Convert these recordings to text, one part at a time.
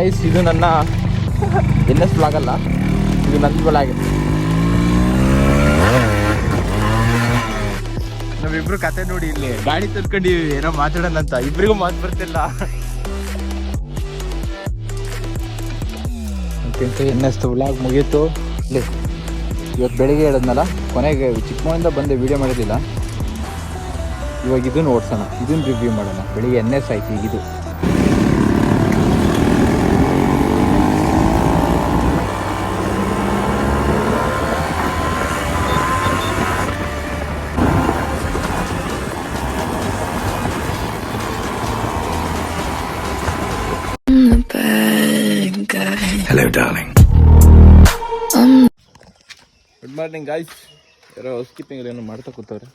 Guys ಇದು ನನ್ನ N S blog ಅಲ್ಲ. ಇದು ನನ್ನ ಬ್ಲಾಗ್ ನಾವಿಬ್ರು ಕತೆ ನೋಡಿ ಇಲ್ಲಿ ಗಾಡಿ ತರ್ಕೊಂಡಿವಿ ಏನೋ ಮಾತಾಡೋಣ ಅಂತ. ಇಬ್ರಿಗೂ ಮಾತು ಬರ್ತಿಲ್ಲ. ಎನ್ ಎಸ್ ಬ್ಲಾಗ್ ಮುಗೀತು. ಇಲ್ಲಿ ಇವತ್ತು ಬೆಳಿಗ್ಗೆ ಹೇಳಿದ್ನಲ್ಲ ಕೊನೆಗೆ ಚಿಕ್ಕಮಗಳಿಂದ ಬಂದೆ ವಿಡಿಯೋ ಮಾಡಿರಲಿಲ್ಲ ಇವಾಗ ಇದನ್ನು ಓಡಿಸೋಣ ಇದನ್ನು ರಿವ್ಯೂ ಮಾಡೋಣ. ಬೆಳಿಗ್ಗೆ ಎನ್ ಎಸ್ ಆಯ್ತು ಈಗ guy. Darling. Good morning guys ಯಾರೋ ಹೌಸ್ ಕೀಪಿಂಗ್ ಏನೋ ಮಾಡ್ತಾ ಕೂತವ್ರೆ?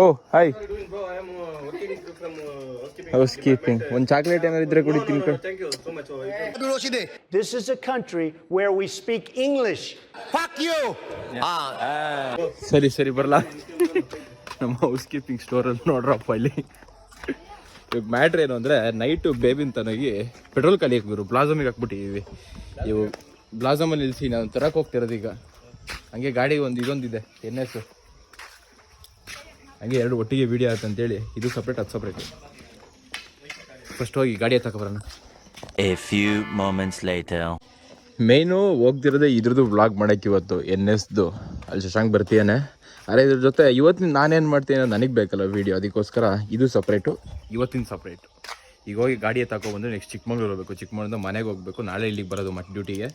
ಓ ಹಾಯ್ ಹೌಸ್ ಕೀಪಿಂಗ್ ಒಂದು ಚಾಕ್ಲೇಟ್ ಏನಾದ್ರು ಇದ್ರೆ ಕುಡಿ ತಿನ್ಕೊಂಡು This is a country where we speak English. Fuck you! ಸರಿ ಸರಿ ಬರಲ್ಲ ನಮ್ಮ ಹೌಸ್ ಕೀಪಿಂಗ್ ಸ್ಟೋರಲ್ಲಿ ನೋಡ್ರಪ್ಪ ಇಲ್ಲಿ. ಇವಾಗ ಮ್ಯಾಟ್ರ್ ಏನು ಅಂದರೆ ನೈಟು ಬೇಬಿನ ತನಗಿ ಪೆಟ್ರೋಲ್ ಖಾಲಿ ಹಾಕ್ಬಿರು ಬ್ಲಾಸಮಿಗೆ ಹಾಕ್ಬಿಟ್ಟಿದ್ದೀವಿ ಇವು ಬ್ಲಾಸಮಲ್ಲಿ ನಿಲ್ಲಿಸಿ ನಾನು ತರಕ್ಕೆ ಹೋಗ್ತಿರೋದು ಈಗ. ಹಂಗೆ ಗಾಡಿ ಒಂದು ಇದೊಂದಿದೆ ಎನ್ ಎಸ್ ಹಂಗೆ ಎರಡು ಒಟ್ಟಿಗೆ ವೀಡಿಯೋ ಆಯ್ತು ಅಂತೇಳಿ ಇದು ಸಪ್ರೇಟ್ ಅದು ಸಪ್ರೇಟ್ ಫಸ್ಟ್ ಹೋಗಿ ಗಾಡಿ ಎತ್ತಕ್ಕೆ ಬರೋಣ. A few moments later. ಮೇಯ್ನು ಹೋಗ್ತಿರೋದೇ ಇದ್ರದ್ದು ವ್ಲಾಗ್ ಮಾಡಕ್ಕೆ ಇವತ್ತು ಎನ್ ಎಸ್ದು ಅಲ್ಲಿ ಶಶಾಂಕ್ ಬರ್ತೀಯಾನೆ? ಅರೆ ಇದ್ರ ಜೊತೆ ಇವತ್ತಿನ ನಾನೇನು ಮಾಡ್ತೀನಿ ಅನ್ನೋದು ನನಗೆ ಬೇಕಲ್ಲ ವೀಡಿಯೋ ಅದಕ್ಕೋಸ್ಕರ ಇದು ಸಪ್ರೇಟು ಇವತ್ತಿನ ಸಪ್ರೇಟು ಈಗ ಹೋಗಿ ಗಾಡಿ ತಗೊಬಂದು ನೆಕ್ಸ್ಟ್ ಚಿಕ್ಕಮಂಗ್ಳೂರು ಹೋಗಬೇಕು. ಚಿಕ್ಕಮಂಗ್ಳೂರಿಂದ ಮನೆಗೆ ಹೋಗ್ಬೇಕು. ನಾಳೆ ಇಲ್ಲಿಗೆ ಬರೋದು ಮತ್ತೆ ಡ್ಯೂಟಿಗೆ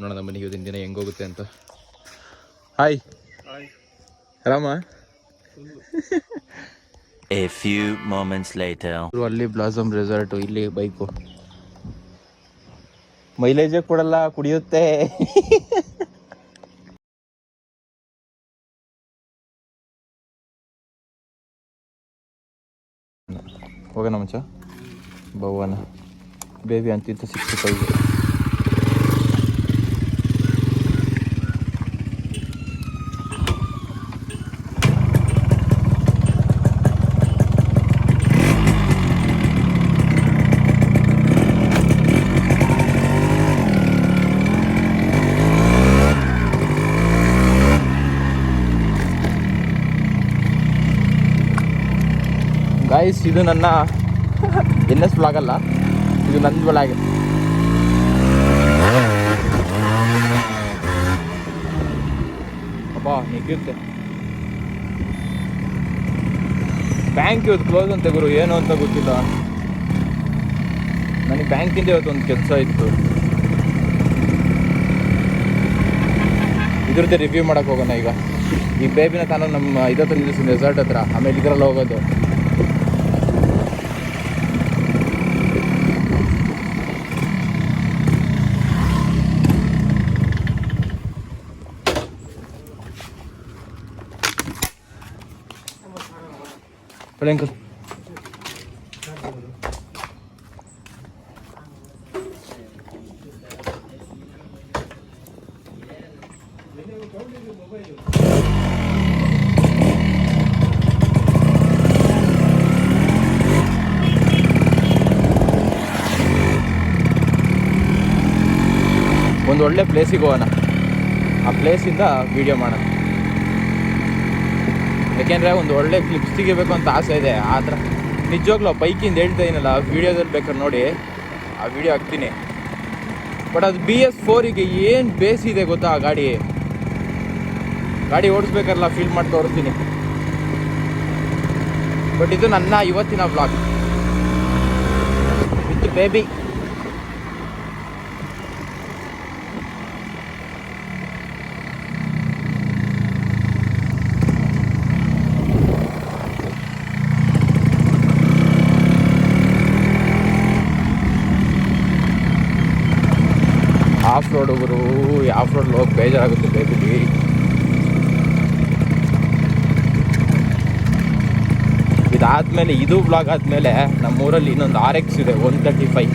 ನೋಡೋಣ ಮನೆಗೆ ಇವತ್ತಿನ ದಿನ ಹೆಂಗೋಗುತ್ತೆ ಅಂತ. ಹಾಯ್ ಆರಾಮ ಎ ಫ್ಯೂ moments later. ಅಲ್ಲಿ ಬ್ಲಾಸಮ್ ರೆಸಾರ್ಟು ಇಲ್ಲಿ ಬೈಕು ಮೈಲೇಜೇ ಕೊಡಲ್ಲ ಕುಡಿಯುತ್ತೆ. ಹೋಗೋಣ ಮಚ್ಚ ಭವನ ಬೇಬಿ ಅಂತಿಂತ ಸಿಕ್ಸ್ಟಿ ಫೈವ್ ಗಾಯ್ಸ್ ಇದು ನನ್ನ ಎನ್ ಎಸ್ ಅಲ್ಲ. ಇದು ನನ್ನ ಬ್ಲಾಗ್ ಅಬ್ಬಾ, ನೆಗೆಯುತ್ತೆ. ಬ್ಯಾಂಕ್ ಇವತ್ತು ಕ್ಲೋಸ್ ಅಂತ ಗುರು, ಏನು ಅಂತ ಗೊತ್ತಿಲ್ಲ. ನನಗೆ ಬ್ಯಾಂಕಿಂದ ಇವತ್ತು ಒಂದು ಕೆಲಸ ಇತ್ತು. ಇದ್ರದ್ದು ರಿವ್ಯೂ ಮಾಡಕ್ಕೆ ಹೋಗೋಣ ಈಗ. ಈ ಬೇಬಿನ ತಾನು ನಮ್ಮ, ಇದತ್ರ ನಿಲ್ಲಿಸಿ ರೆಸಾರ್ಟ್ ಹತ್ರ. ಆಮೇಲೆ ಇದರಲ್ಲಿ ಹೋಗೋದು. Hola, ಅಂಕಲ್ ಒಂದು ಒಳ್ಳೆ ಪ್ಲೇಸಿಗೆ ಹೋಗೋಣ. ಆ ಪ್ಲೇಸಿಂದ ವೀಡಿಯೋ ಮಾಡೋಣ. ಯಾಕೆಂದರೆ ಒಂದು ಒಳ್ಳೆ ಕ್ಲಿಪ್ಸ್ ತೆಗಿಬೇಕು ಅಂತ ಆಸೆ ಇದೆ. ಆ ಥರ ನಿಜವಾಗ್ಲೂ ಬೈಕಿಂದ ಹೇಳ್ತಾ ಇದೀನಲ್ಲ ವಿಡಿಯೋದಲ್ಲಿ ಬೇಕಾದ್ರೆ ನೋಡಿ. ಆ ವಿಡಿಯೋ ಹಾಕ್ತೀನಿ. ಬಟ್ ಅದು ಬಿ ಎಸ್ ಫೋರಿಗೆ ಏನು ಇದೆ ಗೊತ್ತಾ ಆ ಗಾಡಿ? ಗಾಡಿ ಓಡಿಸ್ಬೇಕಲ್ಲ ಫೀಲ್ ಮಾಡಿ ತೋರಿಸ್ತೀನಿ ಬಟ್ ಇದು ನನ್ನ ಇವತ್ತಿನ blog with baby off road Guru off road ಹೋಗಿ ಬೇಜಾರಾಗುತ್ತೆ ಬೇಕಿಗೆ ಇದಾದಮೇಲೆ, ಇದು ಬ್ಲಾಗ್ ಆದಮೇಲೆ ನಮ್ಮೂರಲ್ಲಿ ಇನ್ನೊಂದು ಆರ್ ಎಕ್ಸ್ ಇದೆ ಒನ್ ತರ್ಟಿ ಫೈವ್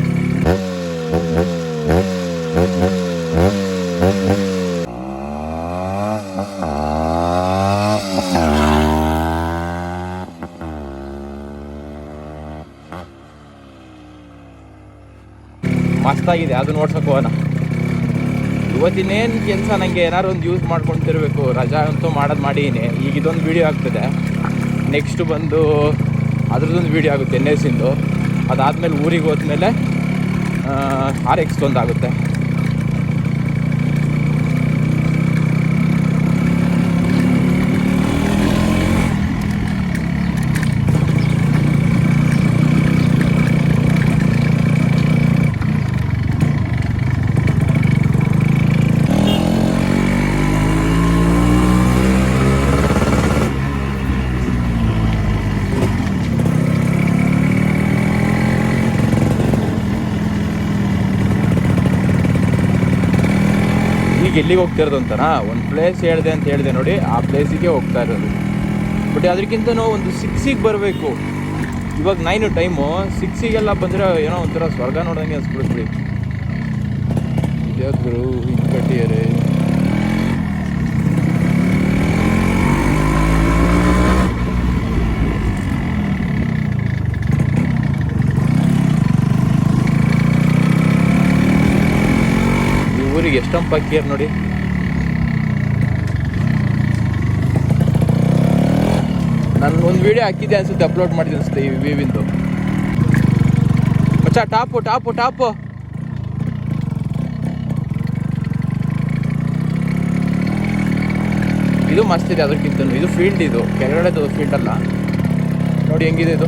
ಮಸ್ತಾಗಿದೆ ಅದನ್ನ ಓಡ್ಸೋಕೆ ಹೋಗೋಣ. ಇವತ್ತಿನೇನು ಕೆಲಸ ನನಗೆ ಏನಾದ್ರು ಒಂದು ಯೂಸ್ ಮಾಡ್ಕೊತಿರ್ಬೇಕು. ರಜಾ ಅಂತೂ ಮಾಡೋದು ಮಾಡೀನಿ. ಈಗ ಇದೊಂದು ವೀಡಿಯೋ ಆಗ್ತದೆ. ನೆಕ್ಸ್ಟ್ ಬಂದು ಅದ್ರದ್ದೊಂದು ವೀಡಿಯೋ ಆಗುತ್ತೆ ಎನ್ ಎಸ್ ಇಂದು. ಅದಾದಮೇಲೆ ಊರಿಗೆ ಹೋದ್ಮೇಲೆ ಆರ್ ಎಕ್ಸ್ದೊಂದು ಆಗುತ್ತೆ. ಈಗ ಎಲ್ಲಿಗೆ ಹೋಗ್ತಿರೋದು ಅಂತನಾ ಒಂದು ಪ್ಲೇಸ್ ಹೇಳಿದೆ ಅಂತ ಹೇಳಿದೆ ನೋಡಿ, ಆ ಪ್ಲೇಸಿಗೆ ಹೋಗ್ತಾ ಇರೋದು. ಬಟ್ ಅದಕ್ಕಿಂತನೂ ಒಂದು ಸಿಕ್ಸಿಗೆ ಬರಬೇಕು. ಇವಾಗ ನೈನು ಟೈಮು ಸಿಕ್ಸಿಗೆಲ್ಲ ಬಂದರೆ ಏನೋ ಒಂಥರ ಸ್ವರ್ಗ ನೋಡ್ದಂಗೆ ಅನ್ಸ್ಬಿಡ್ತೀವಿ ಇದ್ಯಾವ್ದು ಹಿಂಗೆ ಕಟ್ಟಿದ್ದಾರೆ ಊರಿಗೆ ಎಷ್ಟೊಂದು ನೋಡಿ. ನಾನು ಒಂದು ವಿಡಿಯೋ ಹಾಕಿದ್ದೆ ಅನ್ಸುತ್ತೆ ಅಪ್ಲೋಡ್ ಮಾಡಿದೆ ಅನ್ಸುತ್ತೆ ಈ ವಿವಿಂದು ಮಚ್ಚ ಟಾಪು ಟಾಪು ಟಾಪು. ಇದು ಮಸ್ತಿದೆ ಅದಕ್ಕಿಂತ ಇದು ಫೀಲ್ಡ್ ಇದು. ಕೆಳಗಡೆದು ಫೀಲ್ಡ್ ಅಲ್ಲ. ನೋಡಿ ಹೆಂಗಿದೆ ಇದು.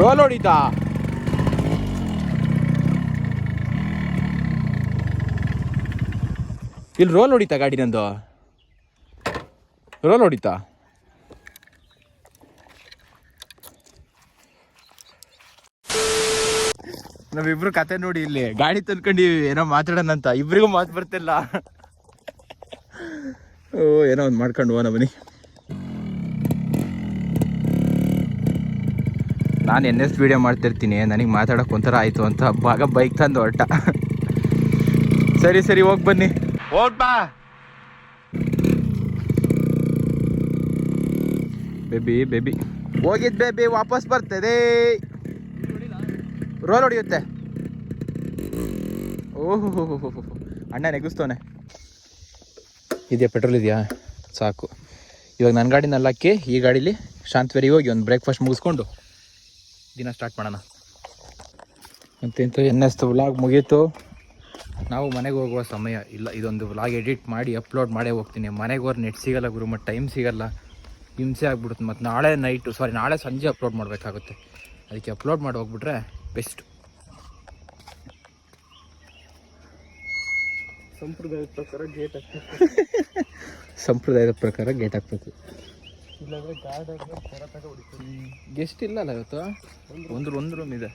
ರೋಲ್ ಹೊಡಿತಾ ಇಲ್ಲಿ ರೋಲ್ ಹೊಡಿತಾ ಗಾಡಿ ನಂದು. ರೋಲ್ ಹೊಡಿತಾ? ನಾವಿಬ್ರು ಕತೆ ನೋಡಿ ಇಲ್ಲಿ ಗಾಡಿ ತಂದ್ಕೊಂಡಿವಿ ಏನೋ ಮಾತಾಡೋಣ ಅಂತ. ಇಬ್ರಿಗೂ ಮಾತು ಬರ್ತಿಲ್ಲ. ಓ, ಏನೋ ಒಂದು ಮಾಡ್ಕೊಂಡು ಹೋಗೋಣ ಬನ್ನಿ. ನಾನು ಎನ್ ಎಸ್ ವಿಡಿಯೋ ಮಾಡ್ತಿರ್ತೀನಿ ನನಗೆ ಮಾತಾಡೋಕೆ ಒಂಥರ ಆಯಿತು ಅಂತ ಭಾಗ ಬೈಕ್ ತಂದು ಹೊರಟ. ಸರಿ ಸರಿ ಹೋಗಿ ಬನ್ನಿ. ಹೋಗ್ಬಾ. ಬೇಬಿ ಬೇಬಿ ಹೋಗಿದ್ ಬೇಬಿ ವಾಪಸ್ ಬರ್ತದೆ. ರೋಲ್ ಹೊಡೆಯುತ್ತೆ. ಓಹೋ ಹೋ ಹೋ ಹೋ ಹೋ ಅಣ್ಣ ನೆಗಿಸ್ತವನೆ. ಇದೆಯಾ ಪೆಟ್ರೋಲ್ ಇದೆಯಾ? ಸಾಕು. ಇವಾಗ ನನ್ನ ಗಾಡಿನಲ್ಲಿ ಹಾಕಿ ಈ ಗಾಡೀಲಿ ಶಾಂತವೇರಿಗೆ ಹೋಗಿ ಒಂದು ಬ್ರೇಕ್ಫಾಸ್ಟ್ ಮುಗಿಸ್ಕೊಂಡು ದಿನ ಸ್ಟಾರ್ಟ್ ಮಾಡೋಣ. ಮತ್ತೆಂತ ಎನ್ ಎಸ್ ವ್ಲಾಗ್ ಮುಗೀತು? ನಾವು ಮನೆಗೆ ಹೋಗುವ ಸಮಯ ಇಲ್ಲ. ಇದೊಂದು ವ್ಲಾಗ್ ಎಡಿಟ್ ಮಾಡಿ ಅಪ್ಲೋಡ್ ಮಾಡೇ ಹೋಗ್ತೀನಿ. ಮನೆಗೆ ಹೋದ್ರೆ ನೆಟ್ ಸಿಗಲ್ಲ ಗುರು ಮತ್ತು ಟೈಮ್ ಸಿಗಲ್ಲ. ಹಿಂಸೆ ಆಗ್ಬಿಡುತ್ತೆ. ಮತ್ತು ನಾಳೆ ನೈಟು ಸಾರಿ ನಾಳೆ ಸಂಜೆ ಅಪ್ಲೋಡ್ ಮಾಡಬೇಕಾಗುತ್ತೆ. ಅದಕ್ಕೆ ಅಪ್ಲೋಡ್ ಮಾಡಿ ಹೋಗ್ಬಿಟ್ರೆ ಬೆಸ್ಟ್ ಸಂಪ್ರದಾಯದ ಪ್ರಕಾರ ಗೇಟ್ ಹಾಕ್ಬೇಕು. ಸಂಪ್ರದಾಯದ ಪ್ರಕಾರ ಗೇಟ್ ಹಾಕ್ಬೇಕು. ಗೆಸ್ಟ್ ಇಲ್ಲ ಅಲ್ಲ ಇವತ್ತು? ಒಂದು ಒಂದು ರೂಮ್ ಇದೆ.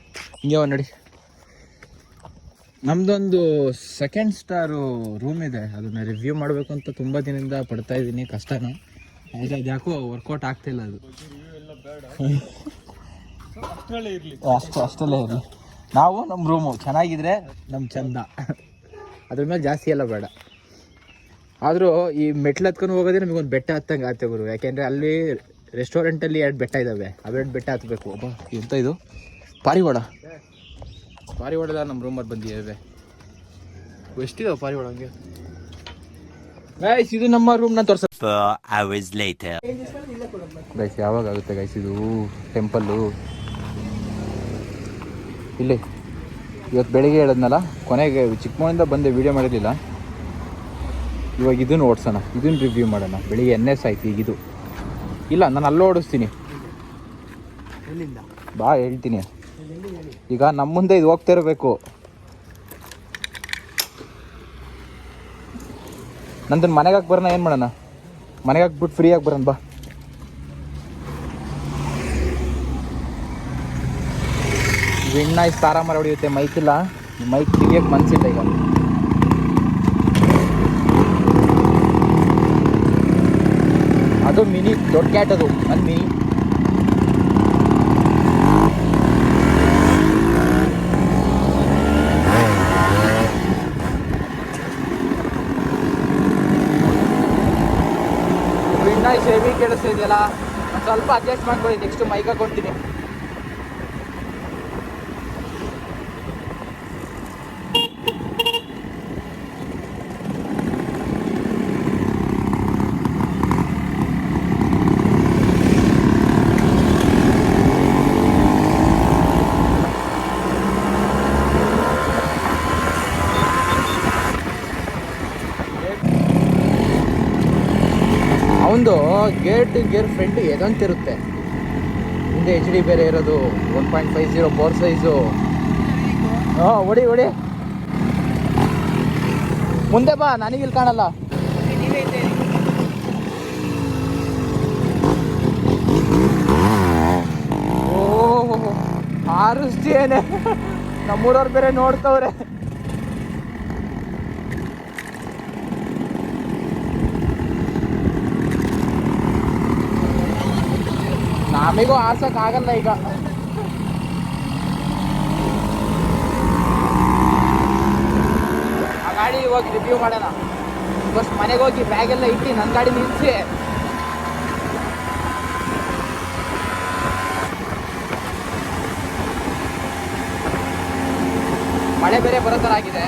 ಹಿಂಗೆ ಒಂದು ನಡಿ. ನಮ್ದೊಂದು ಸೆಕೆಂಡ್ ಸ್ಟಾರು ರೂಮ್ ಇದೆ. ಅದನ್ನ ರಿವ್ಯೂ ಮಾಡಬೇಕು ಅಂತ ತುಂಬ ದಿನದಿಂದ ಪಡ್ತಾ ಇದ್ದೀನಿ ಕಷ್ಟನೂ. ಆದರೆ ಅದು ಯಾಕೋ ವರ್ಕೌಟ್ ಆಗ್ತಿಲ್ಲ ಅದು. ಅಷ್ಟರಲ್ಲೇ ಇರಲಿ. ಅಷ್ಟು ಅಷ್ಟಲ್ಲೇ ಇರಲಿ. ನಾವು ನಮ್ಮ ರೂಮು ಚೆನ್ನಾಗಿದ್ರೆ ನಮ್ಮ ಚಂದ. ಅದ್ರ ಮೇಲೆ ಜಾಸ್ತಿ ಎಲ್ಲ ಬೇಡ. ಆದರೂ ಈ ಮೆಟ್ಲು ಹತ್ಕೊಂಡು ಹೋಗೋದೇ ನಮಗೊಂದು ಬೆಟ್ಟ ಹತ್ತಂಗೆ ಆಗುತ್ತೆ ಗುರು. ಯಾಕೆಂದರೆ ಅಲ್ಲಿ ರೆಸ್ಟೋರೆಂಟಲ್ಲಿ ಎರಡು ಬೆಟ್ಟ ಇದ್ದಾವೆ ಅವೆರಡು ಬೆಟ್ಟ ಹತ್ತಬೇಕು ಒಬ್ಬ ಎಂತ ಇದು? ಪಾರಿವಾಳ. ಪಾರಿವಾಡದ ನಮ್ಮ ರೂಮಲ್ಲಿ ಬಂದಿದ್ದೇವೆ ಎಷ್ಟಿದಾವೆ ಪಾರಿವಾಳ ಹಂಗೆ? ಗೈಸ್ ಇದು ನಮ್ಮ ರೂಮ್ ನಾನು ತೋರ್ಸ. ಗೈಸ್ ಯಾವಾಗ ಆಗುತ್ತೆ ಗೈಸ್ ಇದು? ಟೆಂಪಲ್ಲು ಇಲ್ಲಿ. ಇವತ್ತು ಬೆಳಿಗ್ಗೆ ಹೇಳಿದ್ನಲ್ಲ ಕೊನೆಗೆ ಚಿಕ್ಕಮಗಳಿಂದ ಬಂದೆ ವೀಡಿಯೋ ಮಾಡಿರಲಿಲ್ಲ. ಇವಾಗ ಇದನ್ನು ಓಡಿಸೋಣ, ಇದನ್ನು ರಿವ್ಯೂ ಮಾಡೋಣ. ಬೆಳಿಗ್ಗೆ ಎನ್ ಎಸ್ ಆಯ್ತು ಈಗಿದು ಇಲ್ಲ, ನಾನು ಅಲ್ಲೂ ಓಡಿಸ್ತೀನಿ. ಬಾ, ಹೇಳ್ತೀನಿ. ಈಗ ನಮ್ಮ ಮುಂದೆ ಇದು ಹೋಗ್ತಾ ಇರಬೇಕು. ನಂದನ್ನು ಮನೆಗೆ ಹಾಕಿ ಬರೋಣ, ಏನು ಮಾಡೋಣ? ಮನೆಗೆ ಹಾಕ್ಬಿಟ್ಟು ಫ್ರೀ ಆಗಿ ಬರೋಣ, ಬಾ. ವಿಣ್ಣಾಯ್ಸ್ ತಾರಾಮರ ಹೊಡೆಯುತ್ತೆ ಮೈಕ್ ಇಲ್ಲ. ಮೈಕ್ ತೆಗಿಯೋಕ್ಕೆ ಮನಸ್ಸಿಲ್ಲ ಈಗ. ಅದು ಮಿನಿ ದೊಡ್ಡ ಕ್ಯಾಟ್ ಅದು ಒಂದು ಮಿನಿ. ವಿಂಡೋ ಕೇಳಿಸ್ತಾ ಸ್ವಲ್ಪ ಅಡ್ಜಸ್ಟ್ ಮಾಡ್ಕೊಳ್ಳಿ ನೆಕ್ಸ್ಟ್ ಮೈಗೆ ಕೊಡ್ತೀನಿ ಗೇರ್ ಗೇಟ್ ಗೇರ್ ಫ್ರಂಟ್ ಎದಂತಿರುತ್ತೆ. ಹಿಂದೆ ಎಚ್ ಡಿ ಬೇರೆ ಇರೋದು one point five zero four size ಹಾಂ, ಹೊಡಿ ಹೊಡಿ. ಮುಂದೆ ಬಾ, ನನಗೆ ಇಲ್ಲಿ ಕಾಣಲ್ಲ. ಓಹ್ ಹಾರಿಸ್ತೀಯೇನೆ ನಮ್ಮೂರವ್ರು ಬೇರೆ ನೋಡ್ತವ್ರೆ. ನಮಿಗೂ ಆಗಲ್ಲ ಈಗ. ಆ ಗಾಡಿ ಹೋಗಿ ರಿವ್ಯೂ ಮಾಡೋಣ. ಫಸ್ಟ್ ಮನೆಗೆ ಹೋಗಿ ಬ್ಯಾಗ್ ಎಲ್ಲ ಇಟ್ಟು ನನ್ನ ಗಾಡಿ ನಿಲ್ಲಿಸಿ ಮಳೆ ಬೇರೆ ಬರೋ ಥರ ಆಗಿದೆ.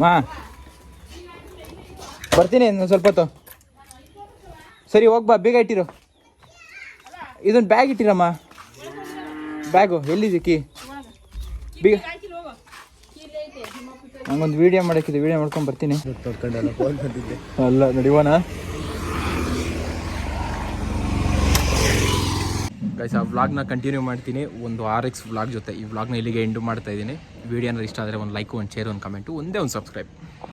ಅಮ್ಮ ಬರ್ತೀನಿ ಇನ್ನೊಂದು ಸ್ವಲ್ಪ ಹೊತ್ತು. ಸರಿ ಹೋಗ್ಬಾ ಬೇಗ ಇಟ್ಟಿರು. ಇದೊಂದು ಬ್ಯಾಗ್ ಇಟ್ಟಿರಮ್ಮ. ಬ್ಯಾಗು ಎಲ್ಲಿದೆ ಕೀ? ಬೀಗ ನಂಗೊಂದು ವಿಡಿಯೋ ಮಾಡೋಕ್ಕಿದೆ ವಿಡಿಯೋ ಮಾಡ್ಕೊಂಡು ಬರ್ತೀನಿ. ಅಲ್ಲ ನಡಿಯೋಣ ಗೈಸ್ ಆ ವ್ಲಾಗ್ನ ಕಂಟಿನ್ಯೂ ಮಾಡ್ತೀನಿ. ಒಂದು ಆರ್ ಎಕ್ಸ್ ವ್ಲಾಗ್ ಜೊತೆ ಈ ವ್ಲಾಗ್ನ ಇಲ್ಲಿಗೆ ಎಂಡು ಮಾಡ್ತಾ ಇದ್ದೀನಿ. ವಿಡಿಯೋ ಏನಾದ್ರು ಇಷ್ಟ ಆದರೆ ಒಂದು ಲೈಕ್ ಒಂದು ಶೇರ್ ಒಂದು ಕಮೆಂಟು ಒಂದೇ ಒಂದು ಸಬ್ಸ್ಕ್ರೈಬ್